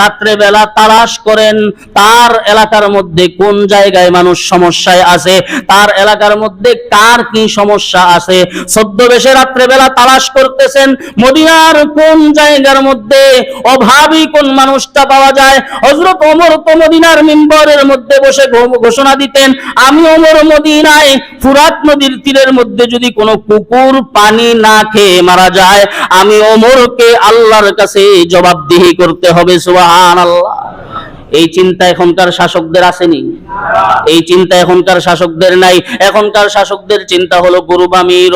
রাত্রে বেলা তালাশ করেন, তার এলাকার মধ্যে কোন জায়গায় মানুষ সমস্যায় আছে, তার এলাকার মধ্যে কার কি সমস্যা আছে? ছদ্মবেশে রাত্রে বেলা তালাশ করতেছেন, মদিনার কোন জায়গার মধ্যে অভাবী কোন মানুষটা পাওয়া যায়? হযরত ওমর তো মদিনার মধ্যে বসে ঘোষণা দিতেন, আমি ওমর মদিনায় ফুরাত নদীর তীরের মধ্যে যদি কোনো কুকুর পানি না খেয়ে মারা যায়, আমি ওমরকে আল্লাহর কাছে জবাবদিহি করতে হবে সুবাহ এই চিন্তা এখনকার শাসকদের আসেনি। এই চিন্তা এখনকার শাসকদের নাই। এখনকার শাসকদের চিন্তা হলো আমি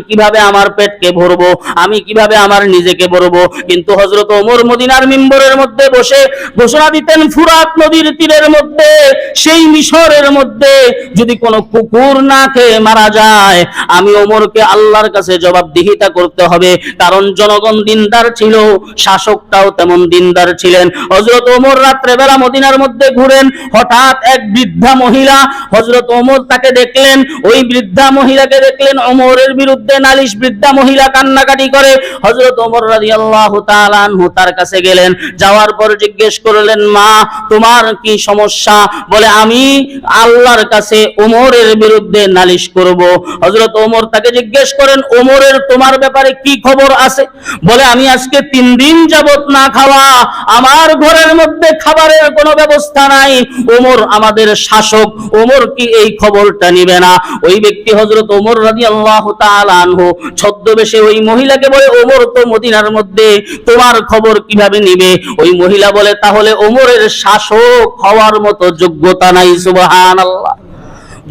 কীভাবে আমার পেটকে ভরবো? আমি কীভাবে আমার নিজেকে ভরবো? কিন্তু হযরত ওমর মদিনার মিম্বরের মধ্যে বসে ঘোষণা দিতেন, ফুরাত নদীর তীরের মধ্যে, সেই মিশরের মধ্যে যদি কোনো কুকুর না খেয়ে মারা যায়। আমি ওমরকে আল্লাহর কাছে জবাবদিহিতা করতে হবে। কারণ জনগণ দিনদার ছিল, শাসকটাও তেমন দিনদার ছিলেন। হযরত ওমর রাত্রে বেলা মদিনার মধ্যে ঘুরেন, হঠাৎ এক বৃদ্ধা মহিলা, হযরত ওমর তাকে দেখলেন। ওই বৃদ্ধা মহিলাকে দেখলেন, ওমরের বিরুদ্ধে নালিশ বৃদ্ধা মহিলা কান্নাকাটি করে। হযরত ওমর রাদিয়াল্লাহু তাআলা আনহু তার কাছে গেলেন। যাওয়ার পর জিজ্ঞেস করলেন, মা, তোমার কি সমস্যা? বলে, আমি আল্লাহর কাছে ওমরের বিরুদ্ধে নালিশ করব। হযরত ওমর তাকে জিজ্ঞেস করেন, ওমরের তোমার ব্যাপারে কি খবর আছে? বলে, আমি আজকে তিন দিন যাবত না খাওয়া, আমার ঘরের মধ্যে খাবারের কোনো ব্যবস্থা নাই। ওমর আমাদের শাসক, ওমর কি এই খবরটা নিবে না? ওই ব্যক্তি হযরত ওমর রাদিয়াল্লাহু তাআলা আনহু, ছদ্মবেশে ওই মহিলাকে বলে, ওমর তো মদিনার মধ্যে, তোমার খবর কীভাবে নিবে? ওই মহিলা বলে, তাহলে ওমরের শাসক হওয়ার মতো যোগ্যতা নাই, সুবহানাল্লাহ।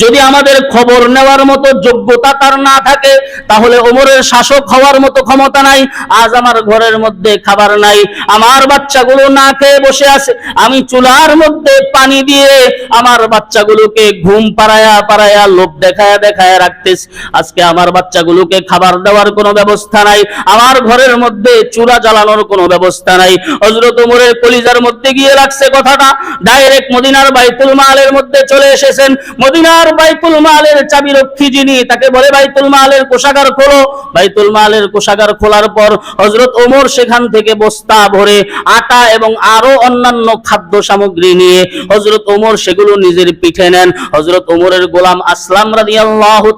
যদি আমাদের খবর নেওয়ার মতো যোগ্যতা তার না থাকে, তাহলে ওমরের শাসক হওয়ার মতো ক্ষমতা নাই। আজ আমার ঘরের মধ্যে খাবার নাই। আমার বাচ্চাগুলো না খেয়ে বসে আছে। আমি চুলার মধ্যে পানি দিয়ে আমার বাচ্চাগুলোকে ঘুম পাড়ায়া পাড়ায়া লোভ দেখায়া দেখায়া রাখতেছি। আজকে আমার বাচ্চাগুলোকে খাবার দেওয়ার কোনো ব্যবস্থা নাই। আমার ঘরের মধ্যে চুলা জ্বালানোর কোনো ব্যবস্থা নাই। হযরত ওমরের কলিজার মধ্যে গিয়ে রাখছে কথাটা। ডাইরেক্ট মদিনার বাইতুল মালের মধ্যে চলে এসেছেন। মদিনার বাইতুল মালের চাবি রক্ষী যিনি, তাকে বলে বাইতুল মালের কোষাগার খোলো। বাইতুল মালের কোষাগার খোলার পর হযরত ওমর সেখান থেকে বস্তা ভরে আটা এবং আরও অন্যান্য খাদ্য সামগ্রী নিয়ে হযরত ওমর সেগুলো নিজের পিঠে নেন। হযরত ওমরের গোলাম আসলাম রাদিয়াল্লাহু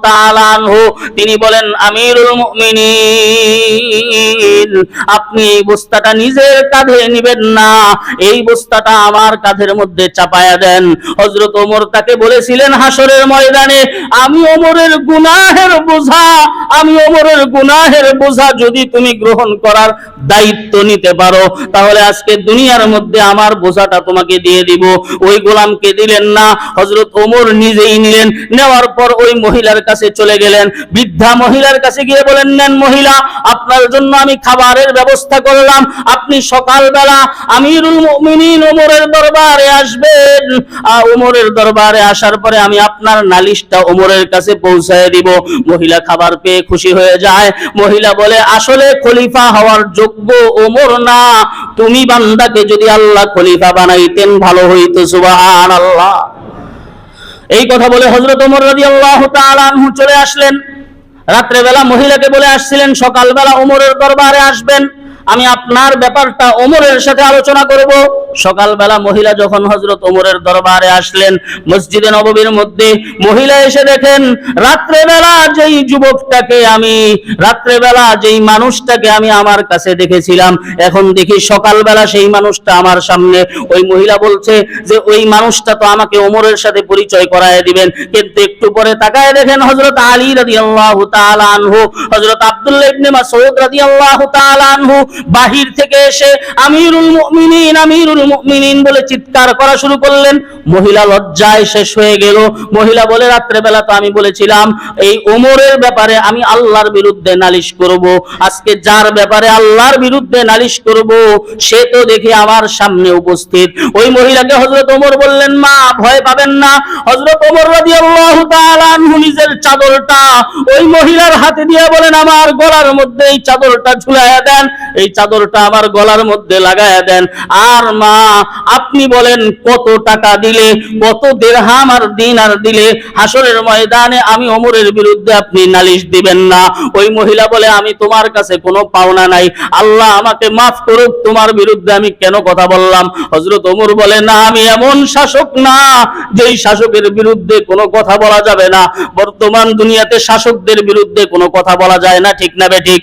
তিনি বলেন, আমিরুল মুমিনিন, আপনি বস্তাটা নিজের কাঁধে নেবেন না, এই বস্তাটা আমার কাঁধের মধ্যে চাপায়া দেন। হযরত ওমর তাকে বলেছিলেন হাসরের ময়দানে, আমি ওমরের গুনাহের বোঝা, আমি ওমরের গুনাহের বোঝা যদি তুমি গ্রহণ করার দায়িত্ব নিতে পারো, তাহলে আজকে দুনিয়ার মধ্যে আমার বোঝাটা তোমাকে দিয়ে দিব। ওই গোলামকে দিলেন না, হযরত ওমর নিজেই নিলেন, নেওয়ার পর ওই মহিলার কাছে চলে গেলেন। বৃদ্ধা মহিলার কাছে গিয়ে বলেন, নেন মহিলা, আপনার জন্য আমি খাবারের ব্যবস্থা করলাম, আপনি সকালবেলা আমিরুল মুমিনিন ওমরের দরবারে আসবেন। ওমরের দরবারে আসার পরে আমি আপনার নালিশটা ওমরের কাছে পৌঁছায় দিব। মহিলা খাবার পেয়ে খুশি হয়ে যায়। মহিলা বলে, আসলে খলিফা হওয়ার যোগ্য ওমর না। তুমি বান্দাকে যদি আল্লাহ খলিফা বানাইতেন, ভালো হইতো, সুবহানাল্লাহ। এই কথা বলে হযরত ওমর রাদিয়াল্লাহু তাআলা আনহু চলে আসলেন। রাত্রেবেলা মহিলাকে বলে আসছিলেন, সকালবেলা ওমরের দরবারে আসবেন। আমি আপনার ব্যাপারটা ওমরের সাথে আলোচনা করব। সকালবেলা মহিলা যখন হজরত ওমরের দরবারে আসলেন, মসজিদে নববীর মধ্যে মহিলা এসে দেখেন, রাত্রেবেলা যেই যুবকটাকে আমি, রাত্রেবেলা যেই মানুষটাকে আমি আমার কাছে দেখেছিলাম, এখন দেখি সকালবেলা সেই মানুষটা আমার সামনে। ওই মহিলা বলছে যে, ওই মানুষটা তো আমাকে ওমরের সাথে পরিচয় করায় দিবেন। কিন্তু একটু পরে তাকায় দেখেন হজরত আলী রাদিয়াল্লাহু তাআলা আনহু হজরত আব্দুল্লাহ ইবনে মাসউদ রাদিয়াল্লাহু তাআলা আনহু বাহির থেকে এসে, আমিরুল মুমিনিন, আমিরুল মুমিনিন বলে চিৎকার করা শুরু করলেন। মহিলা লজ্জায় শেষ হয়ে গেল। মহিলা বলে রাত্রে বেলা তো আমি বলেছিলাম, এই ব্যাপারে আমি আল্লাহর বিরুদ্ধে নালিশ করব। আজকে যার ব্যাপারে আল্লাহর বিরুদ্ধে নালিশ করব, সে তো আমার সামনে উপস্থিত। ওই মহিলাকে হযরত ওমর বললেন, মা, ভয় পাবেন না। হযরত ওমর নিজের চাদরটা ওই মহিলার হাতে দিয়ে বলেন, আমার গলার মধ্যে এই চাদরটা ঝুলাইয়া দেন, এই চাদরটা আমার গলার মধ্যে লাগায়া দেন। আর মা আপনি বলেন, কত টাকা দিলে, কত দেড়হাম আর দিন আর দিলে হাসরের ময়দানে আমি ওমরের বিরুদ্ধে আপনি নালিশ দিবেন না? ওই মহিলা বলে, আমি তোমার কাছে কোনো পাওনা নাই। আল্লাহ আমাকে মাফ করুক, তোমার বিরুদ্ধে আমি কেন কথা বললাম? হজরত ওমর বলে, না, আমি এমন শাসক না, যেই শাসকের বিরুদ্ধে কোনো কথা বলা যাবে না। বর্তমান দুনিয়াতে শাসকদের বিরুদ্ধে কোনো কথা বলা যায় না, ঠিক না বে ঠিক?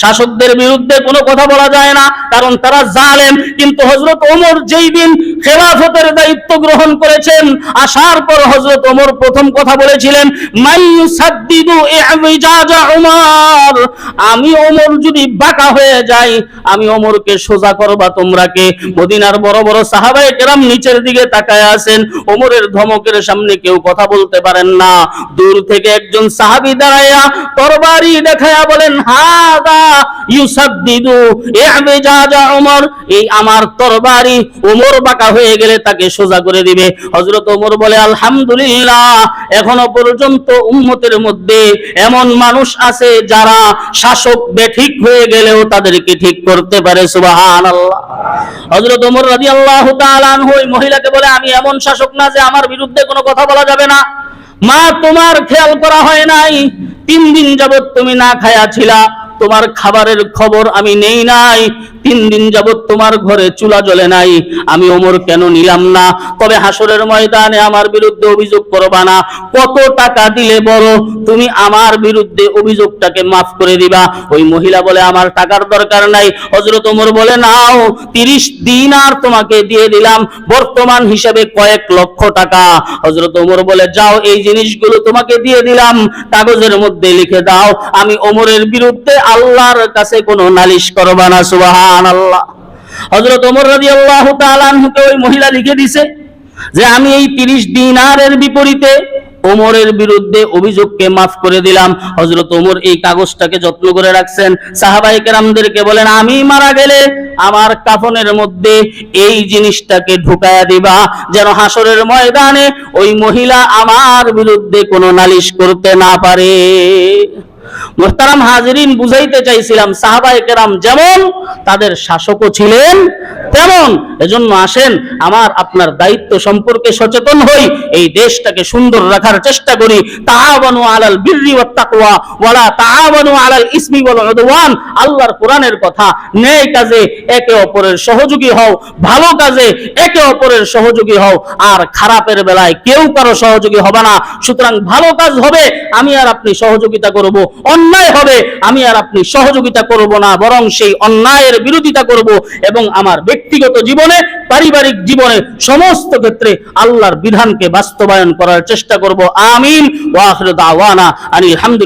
শাসকদের বিরুদ্ধে কোনো কথা বলা যায় না, কারণ তারা জালেম। কিন্তু হজরত ওমর যেই দিন খেলাফতের দায়িত্ব গ্রহণ করেছেন, আসার পর হজরত ওমর প্রথম কথা বলেছিলেন আমি ওমর যদি বাঁকা হয়ে যাই, আমি ওমরকে সোজা করবা তোমরা কে? মদিনার বড় বড় সাহাবায়ে কেরাম নিচের দিকে তাকায় আছেন, ওমরের ধমকের সামনে কেউ কথা বলতে পারেন না। দূর থেকে একজন সাহাবি দাঁড়ায়া তরবারি দেখায়া বলেন হা হাদা ইউসাদ্দিদু ইজাজা ওমর এই আমার তরবারি ওমর বাঁকা হয়ে গেলে তাকে সোজা করে দিবে। হযরত ওমর বলে, আলহামদুলিল্লাহ, এখনও পর্যন্ত উম্মতের মধ্যে এমন মানুষ আছে যারা শাসক বেঠিক হয়ে গেলেও তাদেরকে ঠিক করতে পারে, সুবহানাল্লাহ। হযরত ওমর রাদিয়াল্লাহু তাআলা আনহু ওই মহিলাকে বলে, আমি এমন শাসক না যে আমার বিরুদ্ধে কোনো কথা বলা যাবে না। মা, তোমার খেয়াল করা হয় নাই। তিন দিন যাবত তুমি না খায়া ছিলা। তোমার খাবারের খবর আমি নেই নাই। তিন দিন যাবত তোমার ঘরে চুলা জ্বলে নাই। আমি ওমর কেন নিলাম না? তবে হাসরের ময়দানে আমার বিরুদ্ধে অভিযোগ করবা না। কত টাকা দিলে বড়? তুমি আমার বিরুদ্ধে অভিযোগটাকে মাফ করে দিবা। ওই মহিলা বলে, আমার টাকার দরকার নাই। হজরত ওমর বলে, নাও, তিরিশ দিন আর তোমাকে দিয়ে দিলাম। বর্তমান হিসেবে কয়েক লক্ষ টাকা। হজরত ওমর বলে, যাও, এই জিনিসগুলো তোমাকে দিয়ে দিলাম। কাগজের মধ্যে লিখে দাও। আমি ওমরের বিরুদ্ধে আল্লাহর কাছে কোনো নালিশ করবা না সুবাহান আল্লাহ হজরত ওমর রাজি আল্লাহ তালানহুকে ওই মহিলা লিখে দিছে যে, আমি এই তিরিশ দিনারের বিপরীতে ওমরের বিরুদ্ধে অভিযোগকে মাফ করে দিলাম। হজরত ওমর এই কাগজটাকে যত্ন করে রাখছেন। সাহাবাই কেরামদেরকে বলেন, আমি মারা গেলে আমার কাফনের মধ্যে এই জিনিসটাকে ঢুকায়া দিবা, যেন হাসরের ময়দানে ওই মহিলা আমার বিরুদ্ধে কোনো নালিশ করতে না পারে। মোহতারাম হাজরিন বুঝাইতে চাইছিলাম সাহাবায়ে কেরাম যেমন তাদের শাসকও ছিলেন তেমন। এজন্য আসেন, আমার আপনার দায়িত্ব সম্পর্কে সচেতন হই, এই দেশটাকে সুন্দর রাখার চেষ্টা করি। তাআওয়ানু আলাল বিররি ওয়াত তাকওয়া, ওয়ালা তাআওয়ানু আলাল ইসমি ওয়াল উদওয়ান। আল্লাহর কোরআনের কথা ন্যায় কাজে একে অপরের সহযোগী হও, ভালো কাজে একে অপরের সহযোগী হও, আর খারাপের বেলায় কেউ কারও সহযোগী হবে না। সুতরাং ভালো কাজ হবে, আমি আর আপনি সহযোগিতা করব। অন্যায় হবে, আমি আর আপনি সহযোগিতা করব না, বরং সেই অন্যায়ের বিরোধিতা করব এবং আমার ব্যক্তিগত জীবনে, পারিবারিক জীবনে সমস্ত ক্ষেত্রে আল্লাহর বিধানকে বাস্তবায়ন করার চেষ্টা করব। আমিন। ওয়া আখিরু দাওয়ানা আনিল হামদুলিল্লাহ।